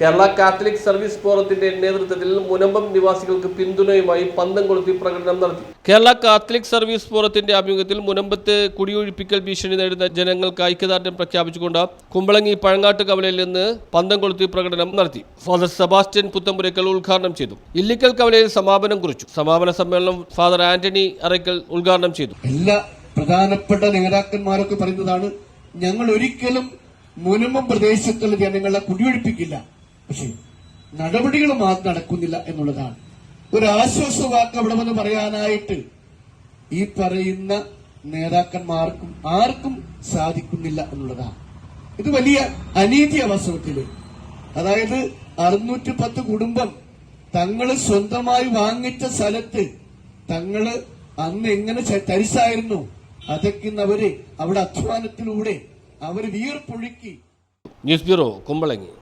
Kerala catholic service ഫോറത്തിന്റെ നേതൃത്വത്തിൽ മുനമ്പം നിവാസികൾക്ക് പിന്തുണയുമായി പന്തം കൊളുത്തി പ്രകടനം നടത്തി. കേരള കാത്തലിക് സർവീസ് ഫോറത്തിന്റെ ആഭിമുഖ്യത്തിൽ മുനമ്പത്ത് കുടിയൊഴിപ്പിക്കൽ ഭീഷണി നേരിടുന്ന ജനങ്ങൾക്ക് ഐക്യദാർഢ്യം പ്രഖ്യാപിച്ചുകൊണ്ട് കുമ്പളങ്ങി പഴങ്ങാട്ട് കവലയിൽ നിന്ന് പന്തം കൊളുത്തി പ്രകടനം നടത്തി. ഫാദർ സെബാസ്റ്റ്യൻ പുത്തമ്പുരക്കൽ ഉദ്ഘാടനം ചെയ്തു. ഇല്ലിക്കൽ കവലയിൽ സമാപനം കുറിച്ചു. സമാപന സമ്മേളനം ഫാദർ ആന്റണി അറയ്ക്കൽ ഉദ്ഘാടനം ചെയ്തു. എല്ലാ പ്രധാനപ്പെട്ട നേതാക്കന്മാരൊക്കെ പറയുന്നതാണ് ഞങ്ങൾ ഒരിക്കലും മുനമ്പം പ്രദേശത്തുള്ള ജനങ്ങളെ കുടിയൊഴിപ്പിക്കില്ല. പക്ഷേ നടപടികൾ നടക്കുന്നില്ല എന്നുള്ളതാണ്. ഒരു ആശ്വാസ വാക്ക് അവിടെ വന്ന് പറയാനായിട്ട് ഈ പറയുന്ന നേതാക്കന്മാർക്കും ആർക്കും സാധിക്കുന്നില്ല എന്നുള്ളതാണ്. ഇത് വലിയ അനീതി വാസ്തവത്തിൽ അതായത് അറുന്നൂറ്റി പത്ത് കുടുംബം തങ്ങൾ സ്വന്തമായി വാങ്ങിച്ച സ്ഥലത്ത് തങ്ങൾ അന്ന് എങ്ങനെ തരിശായിരുന്നു? അതൊക്കെ അവർ അവിടെ അധ്വാനത്തിലൂടെ അവർ വീർപ്പൊഴുക്കി ന്യൂസ് ബ്യൂറോ കുമ്പളങ്ങി.